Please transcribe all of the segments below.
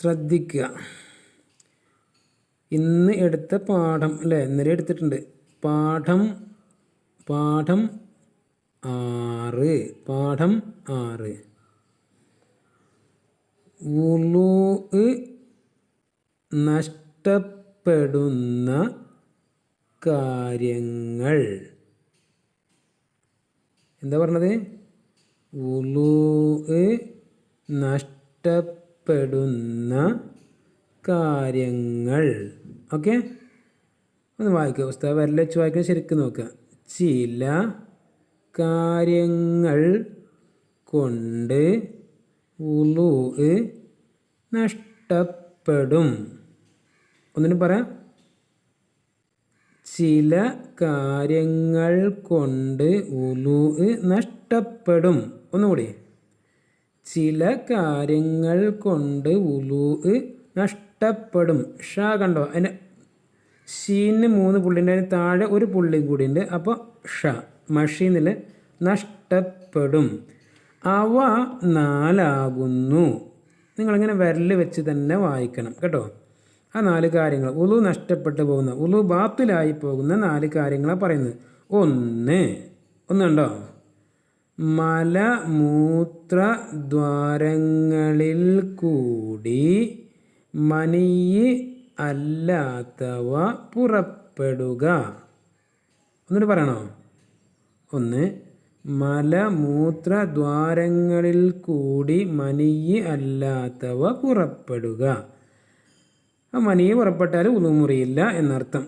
ശ്രദ്ധിക്കുക. ഇന്ന് എടുത്ത പാഠം അല്ലേ? ഇന്നലെ എടുത്തിട്ടുണ്ട്. പാഠം പാഠം ആറ്. പാഠം ആറ്. ഉളൂ നഷ്ടപ്പെടുന്ന കാര്യങ്ങൾ. എന്താ പറഞ്ഞത്? ഉളു നഷ്ടപ്പെടുന്ന കാര്യങ്ങൾ. ഓക്കെ? ഒന്ന് വായിക്കുക പുസ്തകം വരല വെച്ച് വായിക്കാൻ ശരിക്കും നോക്കുക. ചില കാര്യങ്ങൾ കൊണ്ട് ഉളു നഷ്ടപ്പെടും. ഒന്നിനും പറയാം. ചില കാര്യങ്ങൾ കൊണ്ട് ഉലു നഷ്ടപ്പെടും. ഒന്നുകൂടി. ചില കാര്യങ്ങൾ കൊണ്ട് ഉലു നഷ്ടപ്പെടും. ഷാ കണ്ടോ? അതിന് ഷീന് മൂന്ന് പുള്ളിന്റെ അതിന് താഴെ ഒരു പുള്ളി കൂടി ഉണ്ട് അപ്പോൾ ഷ മഷീനിൽ നഷ്ടപ്പെടും. അവ നാലാകുന്നു. നിങ്ങളിങ്ങനെ വിരൽ വെച്ച് തന്നെ വായിക്കണം കേട്ടോ? ആ നാല് കാര്യങ്ങൾ. ഉലു നഷ്ടപ്പെട്ടു പോകുന്ന ഉലു ബാത്തിലായി പോകുന്ന നാല് കാര്യങ്ങളാണ് പറയുന്നത്. ഒന്ന് ഒന്നുണ്ടോ മലമൂത്ര ദ്വാരങ്ങളിൽ കൂടി മനിയ് അല്ലാത്തവ പുറപ്പെടുക. ഒന്നിട്ട് പറയണോ? ഒന്ന് മലമൂത്രദ്വാരങ്ങളിൽ കൂടി മനിയ് അല്ലാത്തവ പുറപ്പെടുക. മനിയെ പുറപ്പെട്ടാൽ ഉളു മുറിയില്ല എന്നർത്ഥം.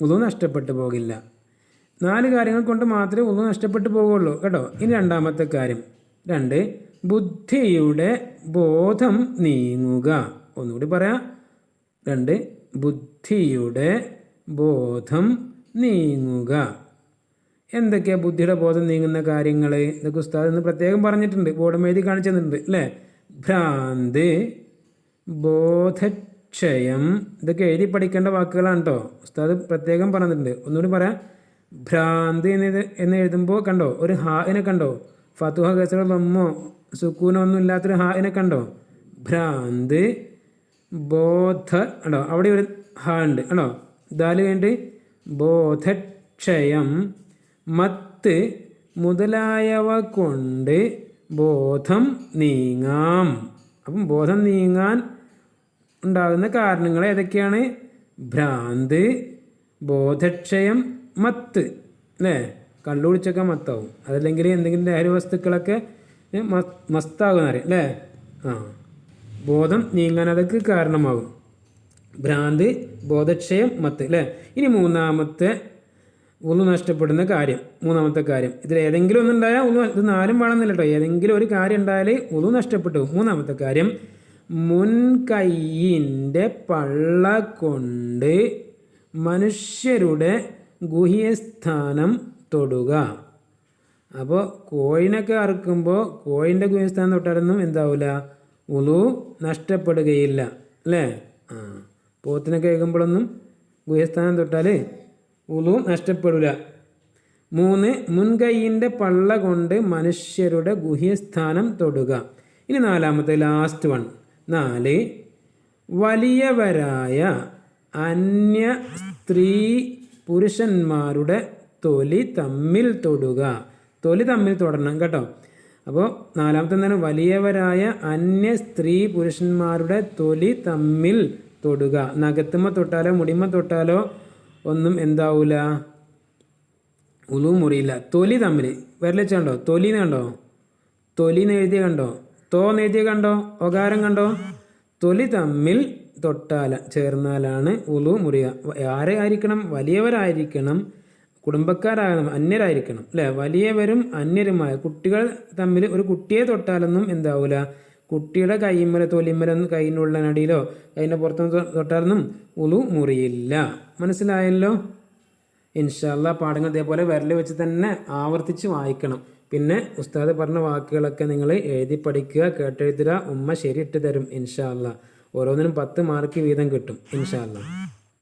ഉളു നഷ്ടപ്പെട്ടു പോകില്ല. നാല് കാര്യങ്ങൾ കൊണ്ട് മാത്രമേ ഒന്ന് നഷ്ടപ്പെട്ടു പോകുള്ളൂ കേട്ടോ. ഇനി രണ്ടാമത്തെ കാര്യം. രണ്ട് ബുദ്ധിയുടെ ബോധം നീങ്ങുക. ഒന്നുകൂടി പറയാം. രണ്ട് ബുദ്ധിയുടെ ബോധം നീങ്ങുക. എന്തൊക്കെയാണ് ബുദ്ധിയുടെ ബോധം നീങ്ങുന്ന കാര്യങ്ങൾ ഇതൊക്കെ ഉസ്താദ് എന്ന് പ്രത്യേകം പറഞ്ഞിട്ടുണ്ട്. ബോർഡം എഴുതി കാണിച്ചു തന്നിട്ടുണ്ട് അല്ലേ? ഭ്രാന്ത് ബോധക്ഷയം ഇതൊക്കെ എഴുതി പഠിക്കേണ്ട വാക്കുകളാണ് കേട്ടോ ഉസ്താദ് പ്രത്യേകം പറഞ്ഞിട്ടുണ്ട്. ഒന്നുകൂടി പറയാം. ഭ്രാന്ത് എന്ന് എന്ന് എഴുതുമ്പോൾ കണ്ടോ? ഒരു ഹാഇനെ കണ്ടോ? ഫതുഹ ഗസറോ ബമ്മോ സുക്കൂനോ ഒന്നും ഇല്ലാത്തൊരു ഹാഇനെ കണ്ടോ? ഭ്രാന്ത് ബോധ ഉണ്ടോ അവിടെ ഒരു ഹ ഉണ്ട് ആണോ ദാൽ കഴിഞ്ഞിട്ട് ബോധക്ഷയം മത്ത് മുതലായവ കൊണ്ട് ബോധം നീങ്ങാം. അപ്പം ബോധം നീങ്ങാൻ ഉണ്ടാകുന്ന കാരണങ്ങൾ ഏതൊക്കെയാണ്? ഭ്രാന്ത് ബോധക്ഷയം മത്ത് അല്ലേ കള്ളു മത്താവും. അതല്ലെങ്കിൽ എന്തെങ്കിലും ലഹരി വസ്തുക്കളൊക്കെ മസ്താകുന്നറിയാം അല്ലേ ആ. ബോധം നീങ്ങാൻ അതൊക്കെ കാരണമാകും. ഭ്രാന്ത് ബോധക്ഷയം മത്ത് അല്ലേ ഇനി മൂന്നാമത്തെ ഒന്ന് നഷ്ടപ്പെടുന്ന കാര്യം മൂന്നാമത്തെ കാര്യം. ഇതിൽ ഏതെങ്കിലും ഒന്നുണ്ടായാൽ ഒന്ന് ഇത് നാലും വേണമെന്നില്ല കേട്ടോ ഏതെങ്കിലും ഒരു കാര്യം ഉണ്ടായാൽ ഒന്ന് നഷ്ടപ്പെട്ടു. മൂന്നാമത്തെ കാര്യം മുൻകൈയിന്റെ പള്ള കൊണ്ട് മനുഷ്യരുടെ ഗുഹ്യസ്ഥാനം തൊടുക. അപ്പോൾ കോഴിനൊക്കെ അറുക്കുമ്പോൾ കോഴിന്റെ ഗുഹ്യസ്ഥാനം തൊട്ടാലൊന്നും എന്താവില്ല ഉളു നഷ്ടപ്പെടുകയില്ല. അല്ലേ? ആ. പോത്തിനൊക്കെ കേൾക്കുമ്പോഴൊന്നും ഗുഹ്യസ്ഥാനം തൊട്ടാൽ ഉളു നഷ്ടപ്പെടില്ല മൂന്ന് മുൻകൈയിന്റെ പള്ള കൊണ്ട് മനുഷ്യരുടെ ഗുഹ്യസ്ഥാനം തൊടുക. ഇനി നാലാമത്തെ ലാസ്റ്റ് വൺ നാല് വലിയവരായ അന്യ സ്ത്രീ പുരുഷന്മാരുടെ തൊലി തമ്മിൽ തൊടുക. തൊലി തമ്മിൽ തൊടണം കേട്ടോ. അപ്പോൾ നാലാമത്തെ എന്താണ്? വലിയവരായ അന്യ സ്ത്രീ പുരുഷന്മാരുടെ തൊലി തമ്മിൽ തൊടുക. നഖത്തുമ്മ തൊട്ടാലോ മുടിമ തൊട്ടാലോ ഒന്നും എന്താവൂല? ഉളു മുറിയില്ല. തൊലി തമ്മിൽ. വിരലിച്ച് കണ്ടോ? തൊലി കണ്ടോ? തൊലി എഴുതിയ കണ്ടോ? തോ എഴുതിയ കണ്ടോ? ഒകാരം കണ്ടോ? തൊലി തമ്മിൽ തൊട്ടാല ചേർന്നാലാണ് ഉളു മുറിയ. ആരെ ആയിരിക്കണം വലിയവരായിരിക്കണം. കുടുംബക്കാരാകണം. അന്യരായിരിക്കണം. അല്ലേ? വലിയവരും അന്യരുമായ കുട്ടികൾ തമ്മിൽ ഒരു കുട്ടിയെ തൊട്ടാലൊന്നും എന്താവില്ല കുട്ടിയുടെ കൈമ്മല തൊലിമല കൈയിനുള്ള നടിയിലോ കൈന്റെ പുറത്തൊന്നും തൊട്ടാലൊന്നും ഉളു മുറിയില്ല. മനസ്സിലായല്ലോ? ഇൻഷാല്ല പാഠങ്ങൾ ഇതേപോലെ വിരൽ വെച്ച് തന്നെ ആവർത്തിച്ച് വായിക്കണം. പിന്നെ ഉസ്താദ് പറഞ്ഞ വാക്കുകളൊക്കെ നിങ്ങൾ എഴുതി പഠിക്കുക കേട്ടെഴുതുക ഉമ്മ ശരിയിട്ട് തരും ഇൻഷാല്ല ഓരോന്നിനും പത്ത് മാർക്ക് വീതം കിട്ടും ഇൻഷാല്ല